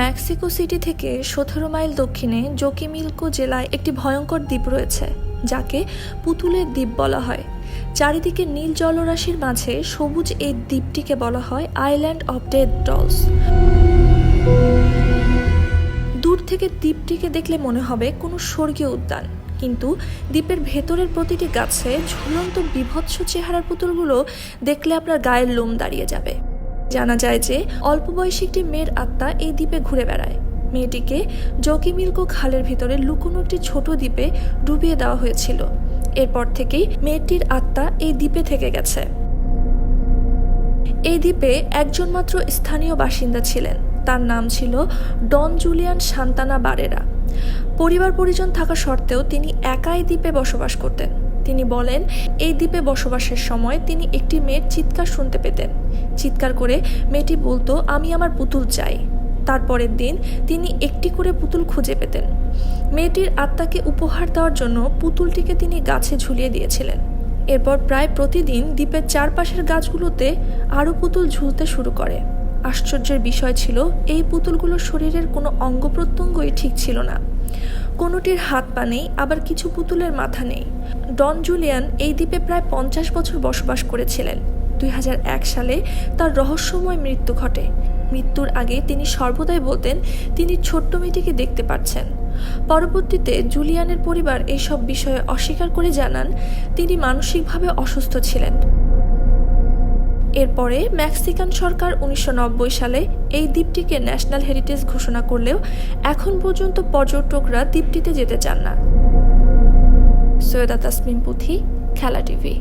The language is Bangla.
মেক্সিকো সিটি থেকে সতেরো মাইল দক্ষিণে জোকিমিলকো জেলায় একটি ভয়ঙ্কর দ্বীপ রয়েছে, যাকে পুতুলের দ্বীপ বলা হয়। চারিদিকে নীল জলরাশির মাঝে সবুজ এই দ্বীপটিকে বলা হয় আইল্যান্ড অফ ডেড ডলস দূর থেকে দ্বীপটিকে দেখলে মনে হবে কোনো স্বর্গীয় উদ্যান। কিন্তু দ্বীপের ভেতরের প্রতিটি গাছে ঝুলন্ত বিভৎস চেহারার পুতুলগুলো দেখলে আপনার গায়ের লোম দাঁড়িয়ে যাবে। জানা যায় যে অল্প বয়সী একটি মেয়ের আত্মা এই দ্বীপে ঘুরে বেড়ায়। মেয়েটিকে জকিমিলকো খালের ভিতরে লুকোনো একটি ছোট দ্বীপে ডুবিয়ে দেওয়া হয়েছিল। এরপর থেকেই মেয়েটির আত্মা এই দ্বীপে থেকে গেছে। এই দ্বীপে একজন মাত্র স্থানীয় বাসিন্দা ছিলেন। তার নাম ছিল ডন জুলিয়ান সান্তানা বারেরা। পরিবার পরিজন থাকা সত্ত্বেও তিনি একাই দ্বীপে বসবাস করতেন। তিনি বলেন, এই দ্বীপে বসবাসের সময় তিনি একটি মেয়ের চিৎকার শুনতে পেতেন। চিৎকার করে মেয়েটি বলতো, আমি আমার পুতুল চাই। তারপরের দিন তিনি একটি করে পুতুল খুঁজে পেতেন। মেয়েটির আত্মাকে উপহার দেওয়ার জন্য পুতুলটিকে তিনি গাছে ঝুলিয়ে দিয়েছিলেন। এরপর প্রায় প্রতিদিন দ্বীপের চারপাশের গাছগুলোতে আরও পুতুল ঝুলতে শুরু করে। আশ্চর্যের বিষয় ছিল, এই পুতুলগুলোর শরীরের কোনো অঙ্গ প্রত্যঙ্গই ঠিক ছিল না। কোনোটির হাত পা নেই, আবার কিছু পুতুলের মাথা নেই। ডন জুলিয়ান এই দ্বীপে প্রায় পঞ্চাশ বছর বসবাস করেছিলেন। দুই হাজার এক সালে তার রহস্যময় মৃত্যু ঘটে। মৃত্যুর আগে তিনি সর্বদাই বলতেন, তিনি ছোট্ট মেয়েটিকে দেখতে পাচ্ছেন পরবর্তীতে জুলিয়ানের পরিবার এইসব বিষয়ে অস্বীকার করে জানান, তিনি মানসিকভাবে অসুস্থ ছিলেন। এরপরে মেক্সিকান সরকার উনিশশো নব্বই সালে এই দ্বীপটিকে ন্যাশনাল হেরিটেজ ঘোষণা করলেও এখন পর্যন্ত পর্যটকরা দ্বীপটিতে যেতে চান না। সৈয়দা তাসমিম পুথি, খেলা টিভি।